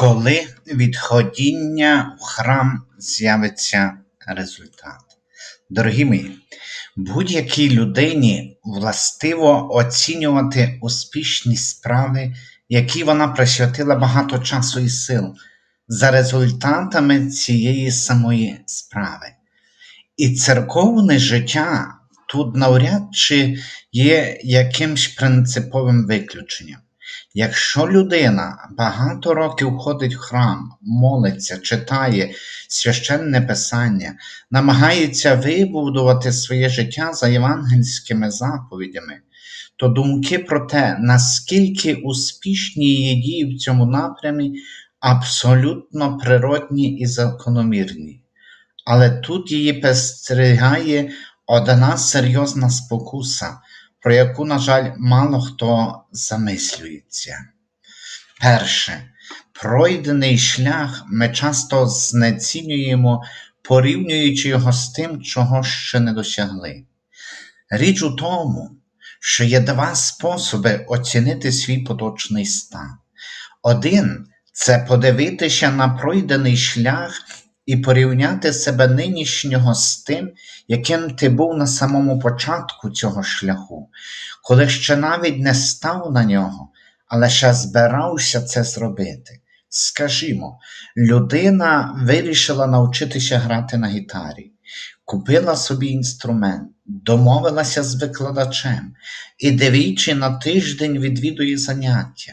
Коли від ходіння в храм з'явиться результат? Дорогі мої, будь-якій людині властиво оцінювати успішні справи, які вона присвятила багато часу і сил, за результатами цієї самої справи. І церковне життя тут навряд чи є якимсь принциповим виключенням. Якщо людина багато років ходить в храм, молиться, читає священне писання, намагається вибудувати своє життя за євангельськими заповідями, то думки про те, наскільки успішні її дії в цьому напрямі, абсолютно природні і закономірні. Але тут її пестригає одна серйозна спокуса про яку, на жаль, мало хто замислюється. Перше, пройдений шлях ми часто знецінюємо, порівнюючи його з тим, чого ще не досягли. Річ у тому, що є два способи оцінити свій поточний стан. Один це подивитися на пройдений шлях і порівняти себе нинішнього з тим, яким ти був на самому початку цього шляху, коли ще навіть не став на нього, але ще збирався це зробити. Скажімо, людина вирішила навчитися грати на гітарі, купила собі інструмент, домовилася з викладачем і двічі на тиждень відвідує заняття,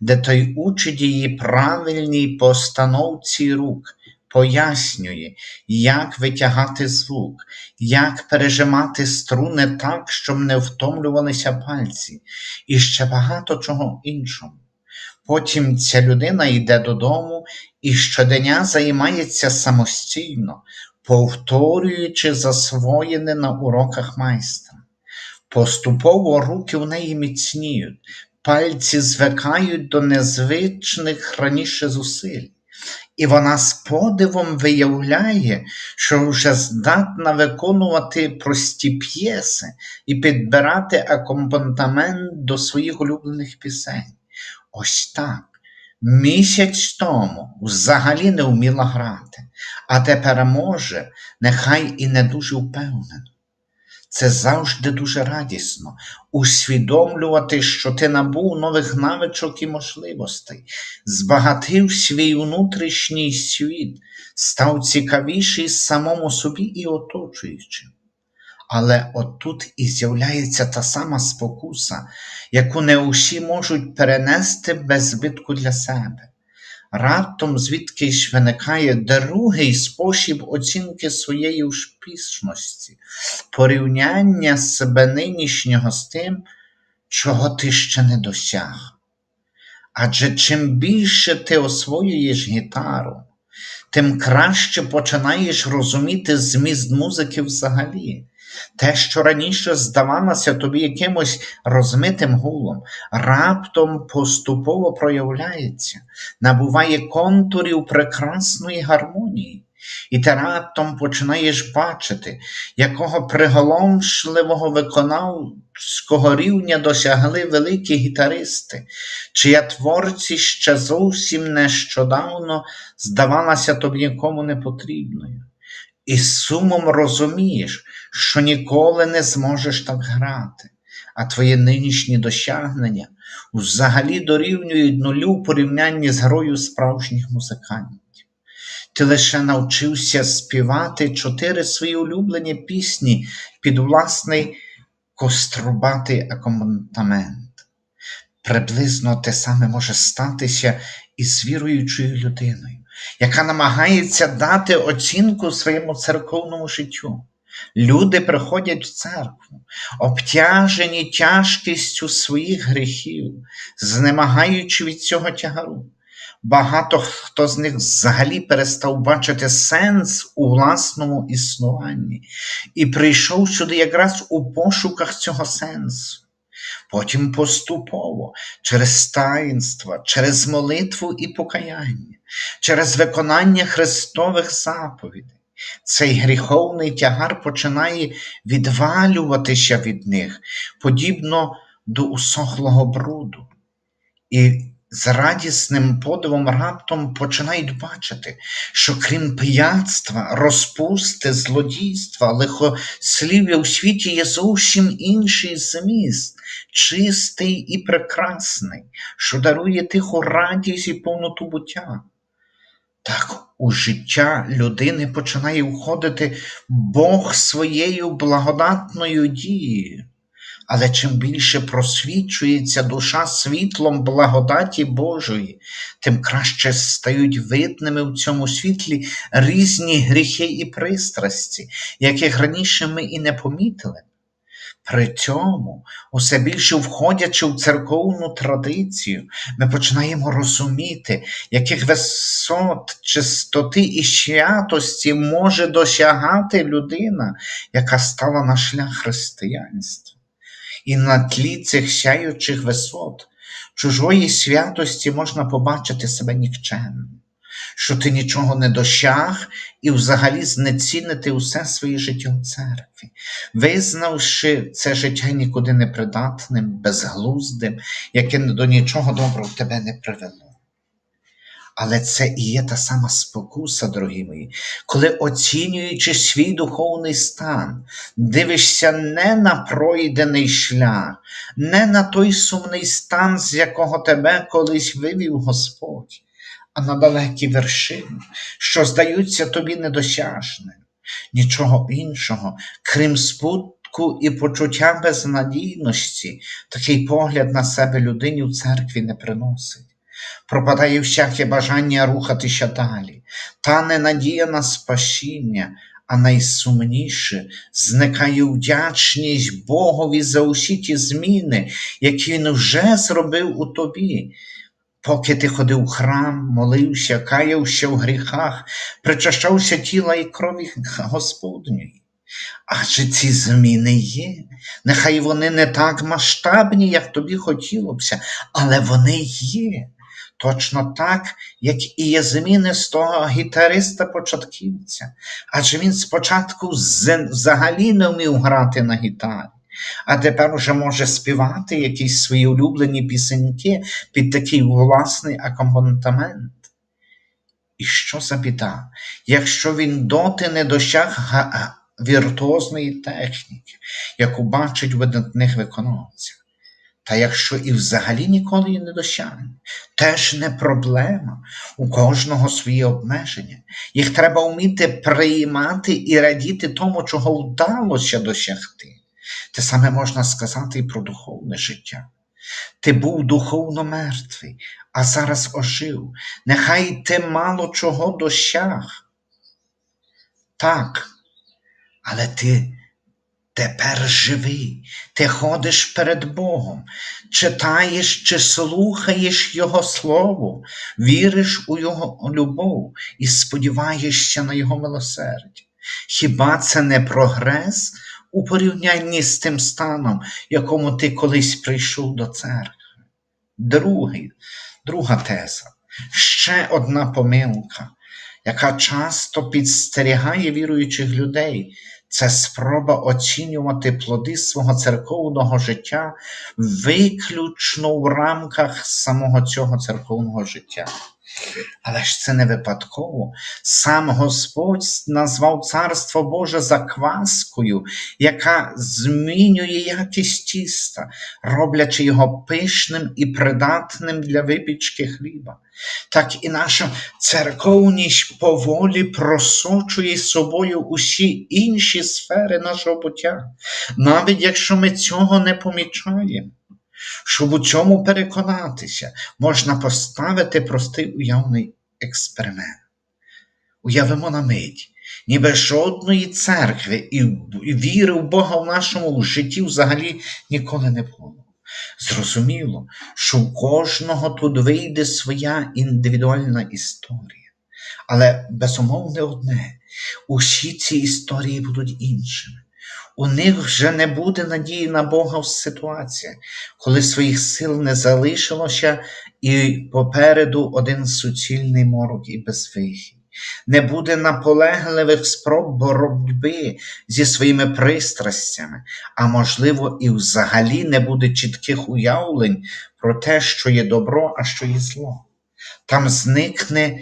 де той учить її правильній постановці рук пояснює, як витягати звук, як пережимати струни так, щоб не втомлювалися пальці, і ще багато чого іншого. Потім ця людина йде додому і щодня займається самостійно, повторюючи засвоєне на уроках майстра. Поступово руки в неї міцніють, пальці звикають до незвичних раніше зусиль і вона з подивом виявляє, що вже здатна виконувати прості п'єси і підбирати акомпанемент до своїх улюблених пісень. Ось так. Місяць тому взагалі не вміла грати, а тепер може, нехай і не дуже впевнено. Це завжди дуже радісно усвідомлювати, що ти набув нових навичок і можливостей, збагатив свій внутрішній світ, став цікавіший самому собі і оточуючим. Але отут і з'являється та сама спокуса, яку не усі можуть перенести без збитку для себе раптом звідкись виникає другий спосіб оцінки своєї успішності, порівняння себе нинішнього з тим, чого ти ще не досяг. Адже чим більше ти освоюєш гітару, тим краще починаєш розуміти зміст музики взагалі. Те, що раніше здавалося тобі якимось розмитим гулом, раптом поступово проявляється, набуває контурів прекрасної гармонії, і ти раптом починаєш бачити, якого приголомшливого виконавського рівня досягли великі гітаристи, чия творці ще зовсім нещодавно здавалася тобі нікому не потрібною. І з сумом розумієш, що ніколи не зможеш так грати, а твої нинішні досягнення взагалі дорівнюють нулю в порівнянні з грою справжніх музикантів. Ти лише навчився співати чотири свої улюблені пісні під власний кострубатий акомпанемент. Приблизно те саме може статися і з віруючою людиною, яка намагається дати оцінку своєму церковному життю. Люди приходять в церкву, обтяжені тяжкістю своїх гріхів, знемагаючи від цього тягару. Багато хто з них взагалі перестав бачити сенс у власному існуванні і прийшов сюди якраз у пошуках цього сенсу. Потім поступово, через таїнства, через молитву і покаяння, через виконання Христових заповідей. Цей гріховний тягар починає відвалюватися від них, подібно до усохлого бруду. І з радісним подивом раптом починають бачити, що крім пияцтва, розпусти, злодійства, лихослів'я у світі є зовсім інший зміст, чистий і прекрасний, що дарує тиху радість і повноту буття. Так у життя людини починає входити Бог своєю благодатною дією. Але чим більше просвічується душа світлом благодаті Божої, тим краще стають видними в цьому світлі різні гріхи і пристрасті, яких раніше ми і не помітили. При цьому, усе більше входячи в церковну традицію, ми починаємо розуміти, яких висот чистоти і святості може досягати людина, яка стала на шлях християнства. І на тлі цих сяючих висот, чужої святості можна побачити себе нікчемним, що ти нічого не досяг і взагалі знецінити усе своє життя в церкві, визнавши це життя нікуди не придатним, безглуздим, яке до нічого доброго тебе не привело. Але це і є та сама спокуса, дорогі мої, коли оцінюючи свій духовний стан, дивишся не на пройдений шлях, не на той сумний стан, з якого тебе колись вивів Господь, а на далекі вершини, що здаються тобі недосяжним. Нічого іншого, крім спутку і почуття безнадійності, такий погляд на себе людині в церкві не приносить пропадає всяке бажання рухатися далі, та не надія на спасіння, а найсумніше зникає вдячність Богові за усі ті зміни, які Він вже зробив у тобі. Поки ти ходив у храм, молився, каявся в гріхах, причащався тіла і крові Господньої. Адже ці зміни є. Нехай вони не так масштабні, як тобі хотілося, але вони є. Точно так, як і є зміни з того гітариста-початківця. Адже він спочатку взагалі не вмів грати на гітарі, а тепер уже може співати якісь свої улюблені пісеньки під такий власний акомпанемент. І що за біда, якщо він доти не досяг віртуозної техніки, яку бачить видатних виконавців? Та якщо і взагалі ніколи її не досягне, теж не проблема. У кожного свої обмеження. Їх треба вміти приймати і радіти тому, чого вдалося досягти. Те саме можна сказати і про духовне життя. Ти був духовно мертвий, а зараз ожив. Нехай ти мало чого досяг. Так, але ти Тепер живий, ти ходиш перед Богом, читаєш чи слухаєш Його Слово, віриш у Його любов і сподіваєшся на Його милосердя. Хіба це не прогрес у порівнянні з тим станом, якому ти колись прийшов до церкви? Другий, Друга теза, ще одна помилка, яка часто підстерігає віруючих людей це спроба оцінювати плоди свого церковного життя виключно в рамках самого цього церковного життя. Але ж це не випадково. Сам Господь назвав Царство Боже закваскою, яка змінює якість тіста, роблячи його пишним і придатним для випічки хліба. Так і наша церковність поволі просочує собою усі інші сфери нашого буття, навіть якщо ми цього не помічаємо. Щоб у цьому переконатися, можна поставити простий уявний експеримент. Уявимо на мить, ніби жодної церкви і віри в Бога в нашому житті взагалі ніколи не було. Зрозуміло, що у кожного тут вийде своя індивідуальна історія. Але безумовне одне, усі ці історії будуть іншими. У них вже не буде надії на Бога в ситуаціях, коли своїх сил не залишилося, і попереду один суцільний морок і безвихідь. не буде наполегливих спроб боротьби зі своїми пристрастями, а можливо, і взагалі не буде чітких уявлень про те, що є добро, а що є зло. Там зникне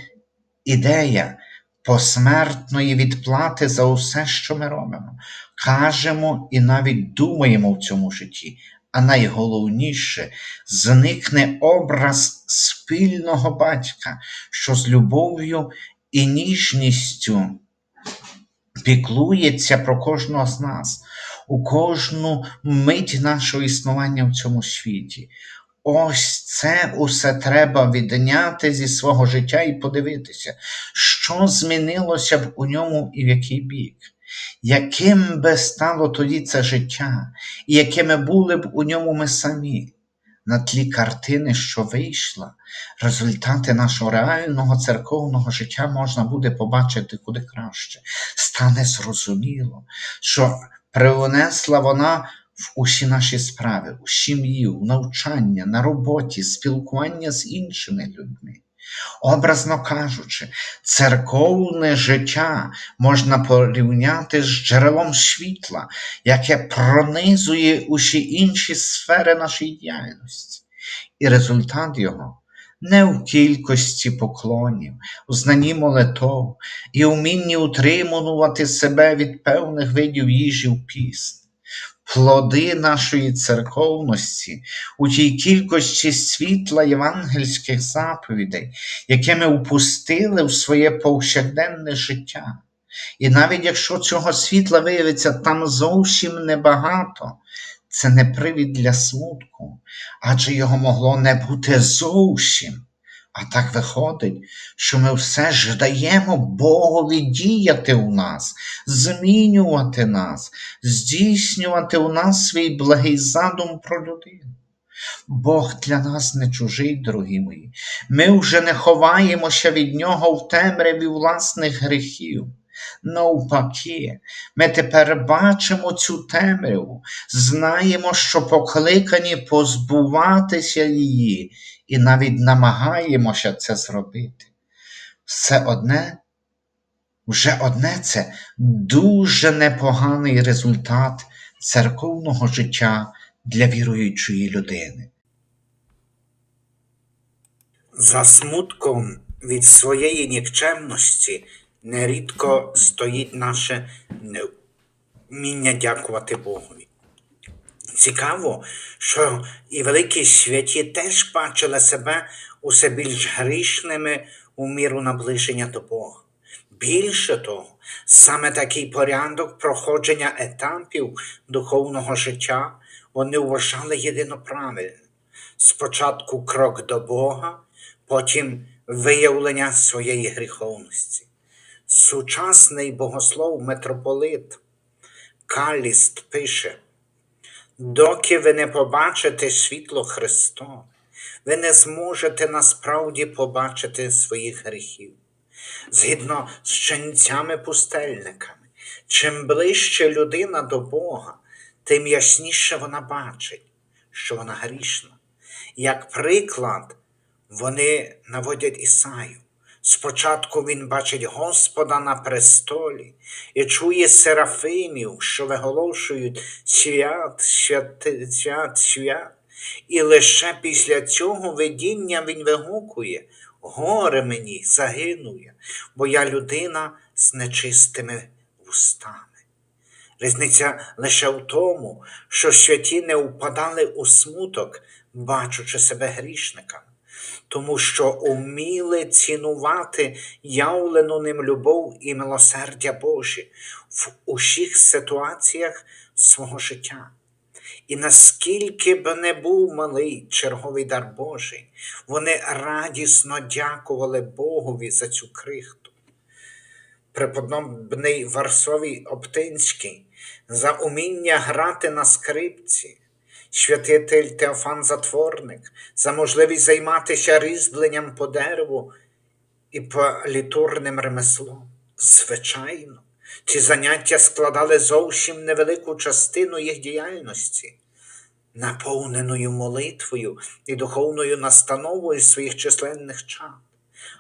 ідея посмертної відплати за усе, що ми робимо, кажемо і навіть думаємо в цьому житті. А найголовніше зникне образ спільного батька, що з любов'ю і ніжністю піклується про кожного з нас, у кожну мить нашого існування в цьому світі. Ось це усе треба відняти зі свого життя і подивитися, що змінилося б у ньому і в який бік, яким би стало тоді це життя, і якими були б у ньому ми самі. На тлі картини, що вийшла, результати нашого реального церковного життя можна буде побачити куди краще. Стане зрозуміло, що привнесла вона в усі наші справи, у сім'ю, навчання, на роботі, спілкування з іншими людьми. Образно кажучи, церковне життя можна порівняти з джерелом світла, яке пронизує усі інші сфери нашої діяльності, і результат його не в кількості поклонів, у знанні молитов і вмінні утримувати себе від певних видів їжі в пісні плоди нашої церковності у тій кількості світла євангельських заповідей, яке ми впустили в своє повсякденне життя. І навіть якщо цього світла виявиться там зовсім небагато, це не привід для смутку, адже його могло не бути зовсім. А так виходить, що ми все ж даємо Богові діяти у нас, змінювати нас, здійснювати у нас свій благий задум про людину. Бог для нас не чужий, дорогі мої. Ми вже не ховаємося від Нього в темряві власних гріхів. Навпаки, ми тепер бачимо цю темряву, знаємо, що покликані позбуватися її і навіть намагаємося це зробити. Все одне, вже одне це дуже непоганий результат церковного життя для віруючої людини. За смутком від своєї нікчемності нерідко стоїть наше невміння дякувати Богові. Цікаво, що і великі святі теж бачили себе усе більш грішними у міру наближення до Бога. Більше того, саме такий порядок проходження етапів духовного життя вони вважали єдиноправильним. Спочатку крок до Бога, потім виявлення своєї гріховності. Сучасний богослов митрополит Каліст пише. Доки ви не побачите світло Христове, ви не зможете насправді побачити своїх гріхів. Згідно з ченцями-пустельниками, чим ближче людина до Бога, тим ясніше вона бачить, що вона грішна. Як приклад, вони наводять Ісаю. Спочатку він бачить Господа на престолі і чує серафимів, що виголошують свят, свят, свят, свят. І лише після цього видіння він вигукує горе мені загинує, бо я людина з нечистими вустами. Різниця лише в тому, що святі не впадали у смуток, бачучи себе грішниками тому що уміли цінувати явлену ним любов і милосердя Божі в усіх ситуаціях свого життя. І наскільки б не був малий черговий дар Божий, вони радісно дякували Богові за цю крихту. Преподобний Варсовій Оптинський за уміння грати на скрипці, святитель Теофан Затворник, за можливість займатися різьбленням по дереву і літурним ремеслом. Звичайно, ці заняття складали зовсім невелику частину їх діяльності, наповненою молитвою і духовною настановою своїх численних чад.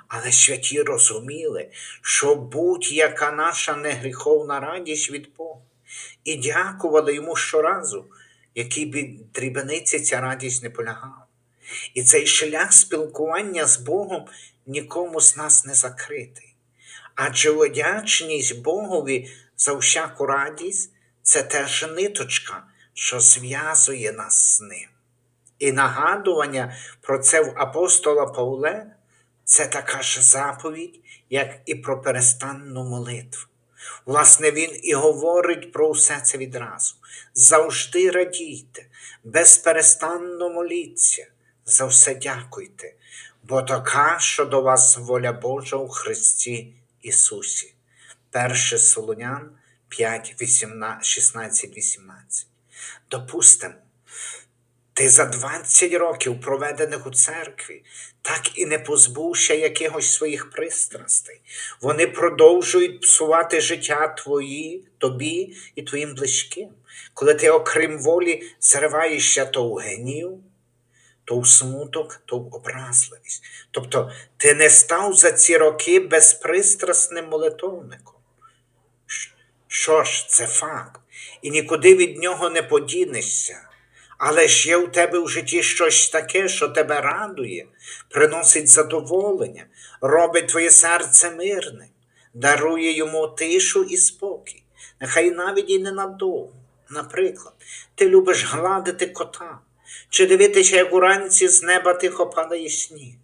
Але святі розуміли, що будь-яка наша негріховна радість від Бога, і дякували йому щоразу, якій би дрібниці ця радість не полягала. І цей шлях спілкування з Богом нікому з нас не закритий. Адже вдячність Богові за всяку радість це теж ниточка, що зв'язує нас з ним. І нагадування про це в апостола Павле це така ж заповідь, як і про перестанну молитву. Власне, він і говорить про все це відразу. Завжди радійте, безперестанно моліться, за все дякуйте, бо така, що до вас воля Божа у Христі Ісусі. 1 Солонян 5, 16, 18. Допустимо, ти за 20 років, проведених у церкві, так і не позбувся якихось своїх пристрастей. Вони продовжують псувати життя твої, тобі і твоїм близьким. Коли ти, окрім волі, зриваєшся то в гнів, то в смуток, то в образливість. Тобто ти не став за ці роки безпристрасним молитовником. Що ж, це факт, і нікуди від нього не подінешся. Але ж є у тебе в житті щось таке, що тебе радує, приносить задоволення, робить твоє серце мирним, дарує йому тишу і спокій, нехай навіть і ненадовго. Наприклад, ти любиш гладити кота, чи дивитися, як уранці з неба тихо падає сніг,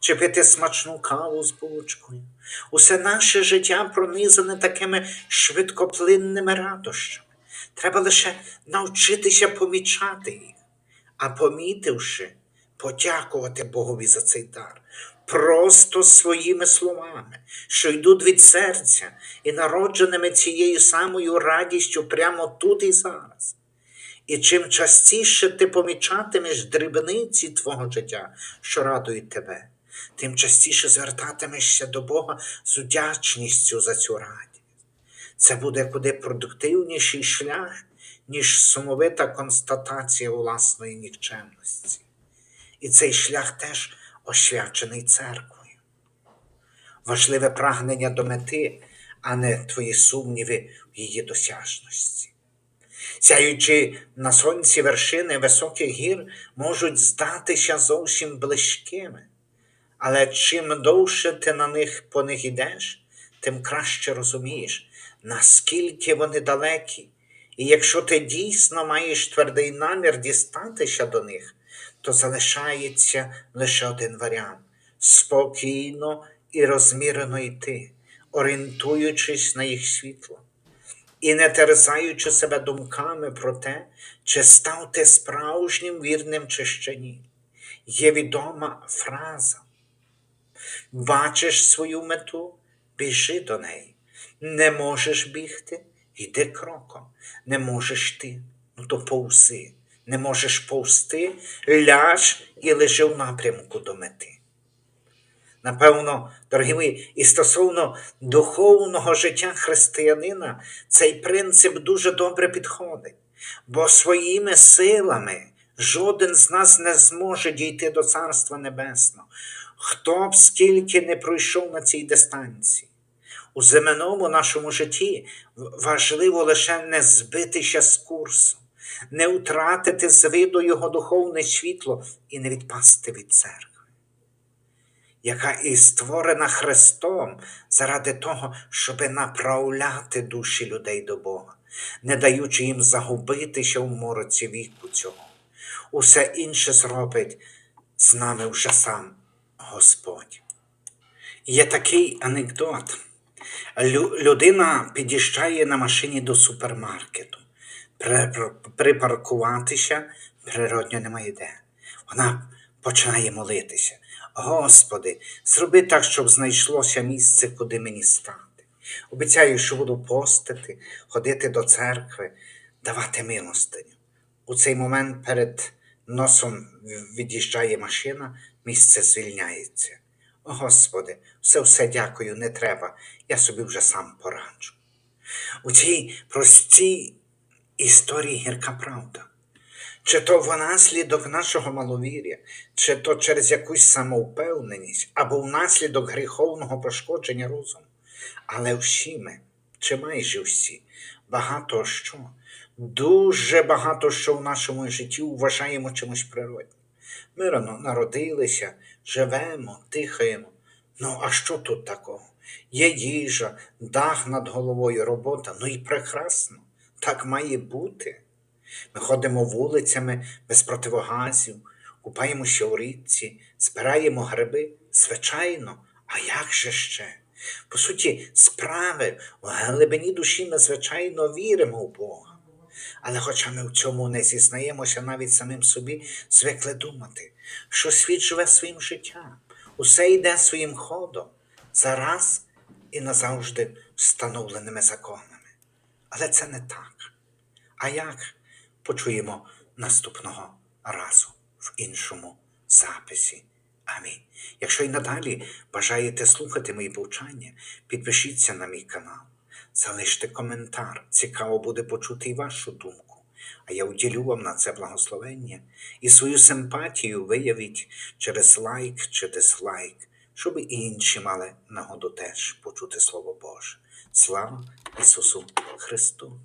чи пити смачну каву з булочкою. Усе наше життя пронизане такими швидкоплинними радощами. Треба лише навчитися помічати їх, а помітивши, подякувати Богові за цей дар. Просто своїми словами, що йдуть від серця і народженими цією самою радістю прямо тут і зараз. І чим частіше ти помічатимеш дрібниці твого життя, що радують тебе, тим частіше звертатимешся до Бога з вдячністю за цю радість. Це буде куди продуктивніший шлях, ніж сумовита констатація власної нікчемності. І цей шлях теж освячений церквою. Важливе прагнення до мети, а не твої сумніви в її досяжності. Сяючи на сонці вершини високих гір можуть здатися зовсім близькими, але чим довше ти на них по них йдеш, тим краще розумієш, наскільки вони далекі, і якщо ти дійсно маєш твердий намір дістатися до них, то залишається лише один варіант спокійно і розмірено йти, орієнтуючись на їх світло. І не терзаючи себе думками про те, чи став ти справжнім вірним чи ще ні. Є відома фраза. Бачиш свою мету, біжи до неї. Не можеш бігти, йди кроком. Не можеш ти, ну то повзи. Не можеш повсти, ляж і лежи в напрямку до мети. Напевно, дорогі мої, і стосовно духовного життя християнина цей принцип дуже добре підходить, бо своїми силами жоден з нас не зможе дійти до Царства Небесного, хто б скільки не пройшов на цій дистанції. У земному нашому житті важливо лише не збитися з курсу, не втратити з виду його духовне світло і не відпасти від церкви, яка і створена Христом заради того, щоб направляти душі людей до Бога, не даючи їм загубитися в мороці віку цього. Усе інше зробить з нами вже сам Господь. Є такий анекдот. Людина під'їжджає на машині до супермаркету. Припаркуватися природньо немає де. Вона починає молитися. Господи, зроби так, щоб знайшлося місце, куди мені стати. Обіцяю, що буду постити, ходити до церкви, давати милостиню. У цей момент перед носом від'їжджає машина, місце звільняється. Господи, все все дякую, не треба, я собі вже сам пораджу. У цій простій історії гірка правда. Чи то внаслідок нашого маловір'я, чи то через якусь самовпевненість, або внаслідок гріховного пошкодження розуму. Але всі ми, чи майже всі, багато що, дуже багато що в нашому житті вважаємо чимось природнім. Ми рано народилися, живемо, дихаємо. Ну, а що тут такого? Є їжа, дах над головою, робота. Ну і прекрасно. Так має бути. Ми ходимо вулицями без противогазів, купаємося у річці, збираємо гриби. Звичайно, а як же ще? По суті, справи в глибині душі ми, звичайно, віримо в Бога. Але хоча ми в цьому не зізнаємося навіть самим собі, звикли думати, що світ живе своїм життям, усе йде своїм ходом, зараз і назавжди встановленими законами. Але це не так. А як почуємо наступного разу в іншому записі. Амінь. Якщо й надалі бажаєте слухати мої повчання, підпишіться на мій канал, залиште коментар. Цікаво буде почути і вашу думку. А я уділю вам на це благословення і свою симпатію виявіть через лайк чи дизлайк, щоб і інші мали нагоду теж почути Слово Боже. Слава Ісусу Христу!